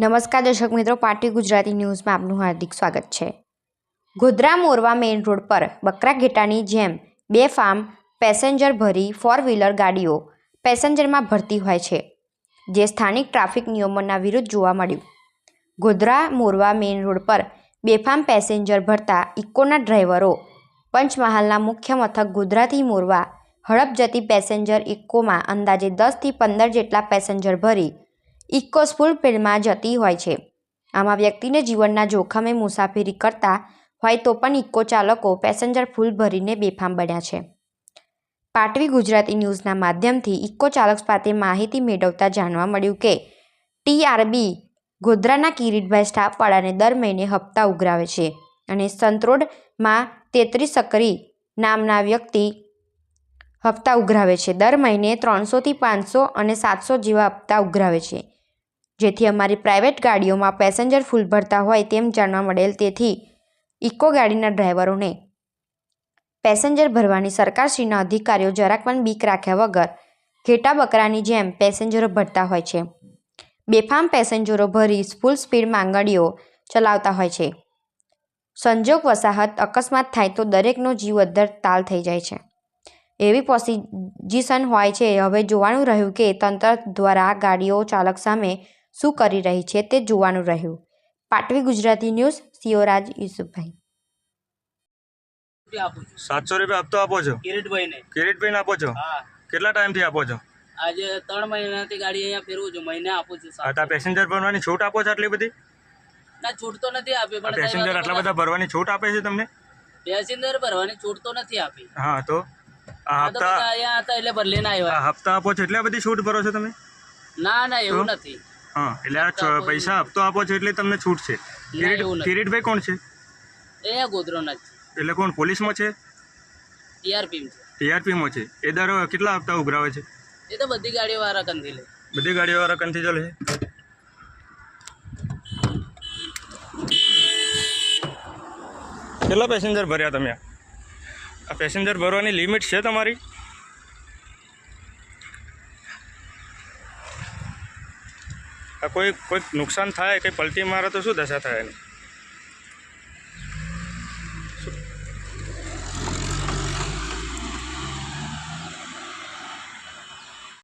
નમસ્કાર દર્શક મિત્રો, પાર્ટી ગુજરાતી ન્યૂઝમાં આપનું હાર્દિક સ્વાગત છે. ગોધરા મોરવા મેઇન રોડ પર બકરા ઘેટાની જેમ બે ફાર્મ પેસેન્જર ભરી ફોર વ્હીલર ગાડીઓ પેસેન્જરમાં ભરતી હોય છે, જે સ્થાનિક ટ્રાફિક નિયમોના વિરુદ્ધ જોવા મળ્યું. ગોધરા મોરવા મેઇન રોડ પર બેફામ પેસેન્જર ભરતા ઇકોના ડ્રાઈવરો પંચમહાલના મુખ્ય મથક ગોધરાથી મોરવા હડપ જતી પેસેન્જર ઇકોમાં અંદાજે દસથી પંદર જેટલા પેસેન્જર ભરી ઇકો સ્કૂલ ફિલ્ડમાં જતી હોય છે. આમાં વ્યક્તિને જીવનના જોખમે મુસાફરી કરતા હોય તો પણ ઇકો ચાલકો પેસેન્જર ફૂલ ભરીને બેફામ બન્યા છે. પાટવી ગુજરાતી ન્યૂઝના માધ્યમથી ઇકો ચાલક પાસે માહિતી મેળવતા જાણવા મળ્યું કે, ટીઆરબી ગોધરાના કિરીટભાઈ સ્ટાફવાળાને દર મહિને હપ્તા ઉઘરાવે છે અને સંતરોડમાં તેત્રીસ સકરી નામના વ્યક્તિ હપ્તા ઉઘરાવે છે. દર મહિને ત્રણસોથી પાંચસો અને સાતસો જેવા હપ્તા ઉઘરાવે છે. જેથી અમારી પ્રાઇવેટ ગાડીઓમાં પેસેન્જર ફૂલ ભરતા હોય તેમ જાણવા મળેલ તેથી ઇકો ગાડીના ડ્રાઈવરોને પેસેન્જર ભરવાની સરકારશ્રીના અધિકારીઓ જરાક પણ બીક રાખ્યા વગર ઘેટા બકરાની જેમ પેસેન્જરો ભરતા હોય છે. બેફામ પેસેન્જરો ભરી ફૂલ સ્પીડમાં ગાડીઓ ચલાવતા હોય છે. સંજોગ વસાહત અકસ્માત થાય તો દરેકનો જીવ અદ્ધર તાલ થઈ જાય છે. એવી પોસિજિશન હોય છે. હવે જોવાનું રહ્યું કે તંત્ર દ્વારા ગાડીઓ ચાલક સામે શું કરી રહી છે તે જોવાનું રહ્યું. પાટવી ગુજરાતી ન્યૂઝ સિયોરાજ યુસુફભાઈ. સાતસો રૂપિયા હપ્તો આપો છો? કિરીટભાઈને. કિરીટભાઈને આપો છો? હા. કેટલા ટાઈમથી આપો છો? આજે ત્રણ મહિનાથી ગાડી અહીંયા ફેરવું છું મહિને આપું છું આ પેસેન્જર ભરવાની છૂટ આપો છો આટલી બધી? ના છૂટ તો નથી આપી પણ પેસેન્જર આટલા બધા ભરવાની છૂટ આપે છે તમને? પેસેન્જર ભરવાની છૂટ તો નથી આપી. હા તો આ આ તો હપ્તા અહીંયા હતા એટલે ભરલીને આવ્યા. હપ્તા આપો છો એટલે બધી છૂટ ભરો છો તમે? ના ના એવું નથી. હા એટલે આ પૈસા હપ્તો આપો છો એટલે તમને છૂટ છે. કિરીટભાઈ કોણ છે? એ ગોધરોના જ એટલે કોણ પોલીસમાં છે? ટીઆરપીમાં છે. ટીઆરપીમાં છે. એ દર કેટલા હપ્તા ઉઘરાવે છે? એ તો બધી ગાડીઓ વાળા કંથી લે. બધી ગાડીઓવાળા કંથી ચાલે છે? કેટલા પેસેન્જર ભર્યા તમે આ પેસેન્જર ભરવાની લિમિટ છે તમારી? કોઈ કોઈ નુકસાન થાય કંઈ પલટી મારે તો શું દશા થાય એની?